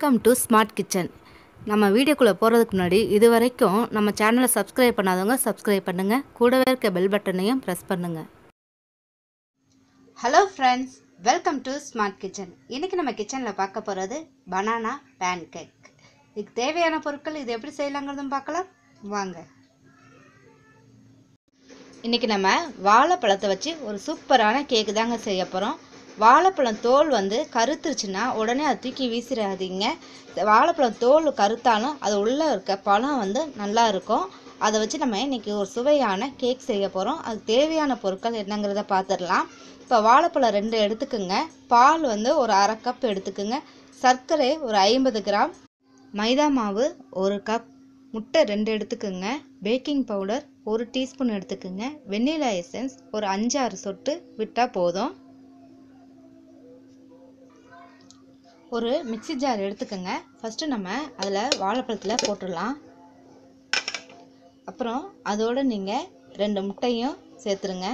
Welcome to smart kitchen நம்ம வீடியோக்குள்ளே போகிறதுக்கு முன்னாடி இது வரைக்கும் நம்ம சேனலை சப்ஸ்கிரைப் பண்ணாதவங்க சப்ஸ்கிரைப் பண்ணுங்கள் கூடவே இருக்க பெல் பட்டனையும் ப்ரெஸ் பண்ணுங்கள் hello friends welcome to smart kitchen இன்றைக்கி நம்ம கிச்சனில் பார்க்க போகிறது பனானா பேன் கேக் இதுக்கு தேவையான பொருட்கள் இது எப்படி செய்யலாங்கிறதும் பார்க்கலாம். வாங்க. இன்றைக்கி நம்ம வாழைப்பழத்தை வச்சு ஒரு சூப்பரான கேக்கு தாங்க செய்ய போகிறோம் வாழைப்பழம் தோல் வந்து கருத்துருச்சுன்னா உடனே அதை தூக்கி வீசிடாதீங்க வாழைப்பழம் தோல் கருத்தாலும் அது உள்ளே இருக்க பழம் வந்து நல்லா இருக்கும். அதை வச்சு நம்ம இன்றைக்கி ஒரு சுவையான கேக் செய்ய போகிறோம் அதுக்கு தேவையான பொருட்கள் என்னங்கிறத பார்த்துடலாம் இப்போ வாழைப்பழம் ரெண்டு எடுத்துக்குங்க. பால் வந்து ஒரு அரை கப் எடுத்துக்குங்க. சர்க்கரை ஒரு ஐம்பது கிராம். மைதா மாவு ஒரு கப் முட்டை ரெண்டு எடுத்துக்குங்க. பேக்கிங் பவுடர் ஒரு டீஸ்பூன் எடுத்துக்குங்க. வெண்ணிலா எசன்ஸ் ஒரு அஞ்சாறு சொட்டு விட்டால் போதும். ஒரு மிக்ஸி ஜார் எடுத்துக்கோங்க. ஃபஸ்ட்டு நம்ம அதில் வாழைப்பழத்தில் போட்டுடலாம். அப்புறம் அதோடு நீங்கள் ரெண்டு முட்டையும் சேர்த்துருங்க.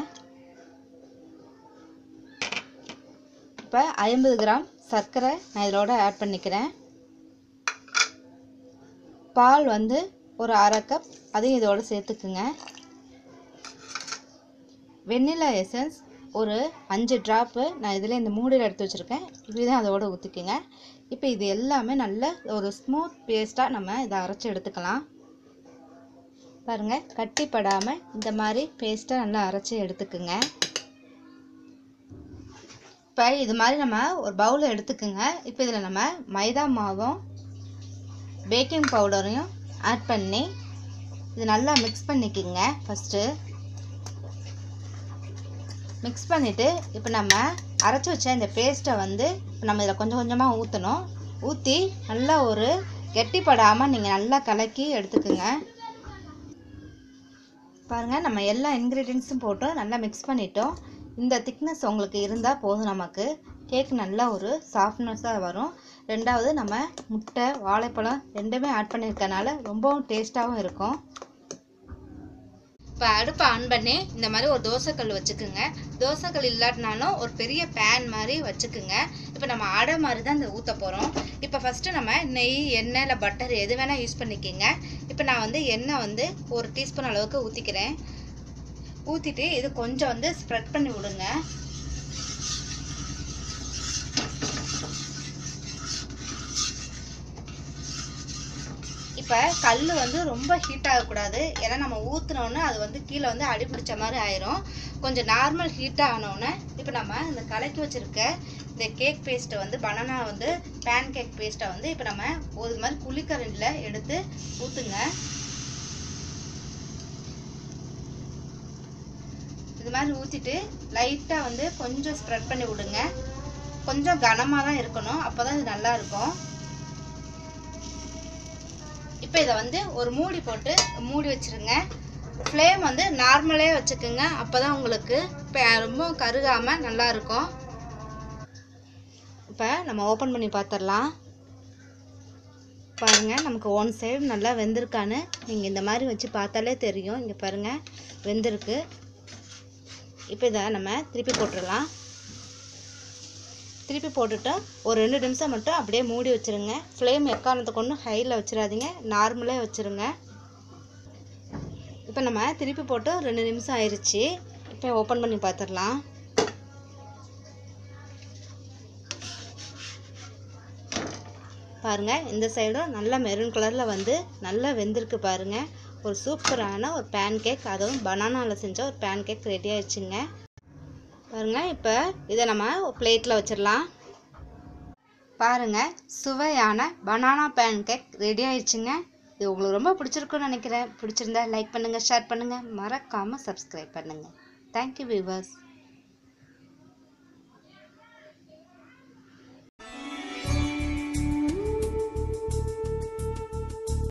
இப்போ ஐம்பது கிராம் சர்க்கரை நான் இதோட ஆட் பண்ணிக்கிறேன். பால் வந்து ஒரு அரை கப் அதையும் இதோட சேர்த்துக்குங்க. வெண்ணிலா எசன்ஸ் ஒரு அஞ்சு ட்ராப்பு நான் இதில் இந்த மூடியில் எடுத்து வச்சுருக்கேன். இதுதான் அதோட ஊற்றிக்குங்க இப்போ இது எல்லாமே நல்ல ஒரு ஸ்மூத் பேஸ்ட்டாக நம்ம இதை அரைச்சி எடுத்துக்கலாம். பாருங்கள் கட்டிப்படாமல் இந்த மாதிரி பேஸ்ட்டாக நல்லா அரைச்சி எடுத்துக்குங்க. இப்போ இது மாதிரி நம்ம ஒரு பவுல் எடுத்துக்குங்க. இப்போ இதில் நம்ம மைதா மாவும் பேக்கிங் பவுடரையும் ஆட் பண்ணி இது நல்லா மிக்ஸ் பண்ணிக்கோங்க ஃபஸ்ட்டு மிக்ஸ் பண்ணிவிட்டு இப்போ நம்ம அரைச்சி வச்ச இந்த பேஸ்ட்டை வந்து இப்போ நம்ம இதில் கொஞ்சம் கொஞ்சமாக ஊற்றணும் ஊற்றி நல்லா ஒரு கெட்டிப்படாமல் நீங்கள் நல்லா கலக்கி எடுத்துக்குங்க. பாருங்கள் நம்ம எல்லா இன்க்ரீடியன்ஸும் போட்டு நல்லா மிக்ஸ் பண்ணிட்டோம். இந்த திக்னஸ் உங்களுக்கு இருந்தால் போதும் நமக்கு. கேக் நல்லா ஒரு சாஃப்ட்னஸாக வரும். ரெண்டாவது நம்ம முட்டை வாழைப்பழம் ரெண்டுமே ஆட் பண்ணியிருக்கனால ரொம்பவும் டேஸ்ட்டாகவும் இருக்கும். இப்போ அடுப்பை ஆன் பண்ணி இந்த மாதிரி ஒரு தோசைக்கல் வச்சுக்குங்க. தோசைக்கல் இல்லாட்டினாலும் ஒரு பெரிய பேன் மாதிரி வச்சுக்குங்க. இப்போ நம்ம அடை மாதிரி தான் இந்த ஊற்ற போகிறோம் இப்போ ஃபஸ்ட்டு நம்ம நெய் எண்ணெய் இல்லை பட்டர் எது வேணால் யூஸ் பண்ணிக்கோங்க. இப்போ நான் வந்து எண்ணெய் வந்து ஒரு டீஸ்பூன் அளவுக்கு ஊற்றிக்கிறேன் ஊற்றிட்டு இது கொஞ்சம் வந்து ஸ்ப்ரெட் பண்ணி விடுங்க. இப்போ கல் வந்து ரொம்ப ஹீட் ஆகக்கூடாது. ஏன்னா நம்ம ஊற்றுனோன்னே அது வந்து கீழே வந்து அடிபிடிச்ச மாதிரி ஆயிரும். கொஞ்சம் நார்மல் ஹீட்டாக ஆனோடனே இப்போ நம்ம இந்த கலக்கி வச்சுருக்க இந்த கேக் பேஸ்ட்டை வந்து பனானா வந்து பேன் கேக் பேஸ்ட்டை வந்து இப்போ நம்ம ஒரு மாதிரி குளிக்கரண்டில் எடுத்து ஊற்றுங்க இது மாதிரி ஊற்றிட்டு லைட்டாக வந்து கொஞ்சம் ஸ்ப்ரெட் பண்ணி விடுங்க. கொஞ்சம் கனமாக தான் இருக்கணும். அப்போ தான் இது நல்லா இருக்கும். இப்போ இதை வந்து ஒரு மூடி போட்டு மூடி வச்சுருங்க. ஃப்ளேம் வந்து நார்மலே வச்சுக்கோங்க. அப்போ தான் உங்களுக்கு இப்போ ரொம்ப கருகாமல் நல்லாயிருக்கும் இப்போ நம்ம ஓப்பன் பண்ணி பார்த்துடலாம் பாருங்கள் நமக்கு ஒன் சைடு நல்லா வெந்திருக்கான்னு. நீங்கள் இந்த மாதிரி வச்சு பார்த்தாலே தெரியும். இங்கே பாருங்கள் வெந்திருக்கு. இப்போ இதை நம்ம திருப்பி போட்டுடலாம். திருப்பி போட்டுட்டு ஒரு ரெண்டு நிமிஷம் மட்டும் அப்படியே மூடி வச்சுருங்க. ஃப்ளேம் எக்காரணத்தை கொண்டு ஹையில் வச்சிடாதீங்க. நார்மலே வச்சுருங்க. இப்போ நம்ம திருப்பி போட்டு ரெண்டு நிமிஷம் ஆயிடுச்சு இப்போ ஓப்பன் பண்ணி பார்த்துடலாம் பாருங்கள் இந்த சைடும் நல்லா மெரூன் கலரில் வந்து நல்லா வெந்திருக்கு பாருங்கள் ஒரு சூப்பரான ஒரு பேன் கேக் அதுவும் பனானாவில் செஞ்ச ஒரு பேன் கேக் ரெடி ஆயிடுச்சுங்க. பாருங்கள் இப்போ இதை நம்ம பிளேட்டில் வச்சிடலாம். பாருங்கள் சுவையான பனானா பேன் கேக் ரெடி ஆயிடுச்சுங்க. இது உங்களுக்கு ரொம்ப பிடிச்சிருக்குன்னு நினைக்கிறேன். பிடிச்சிருந்தா லைக் பண்ணுங்கள் ஷேர் பண்ணுங்கள் மறக்காமல் சப்ஸ்கிரைப் பண்ணுங்கள் தேங்க்யூ வியூவர்ஸ்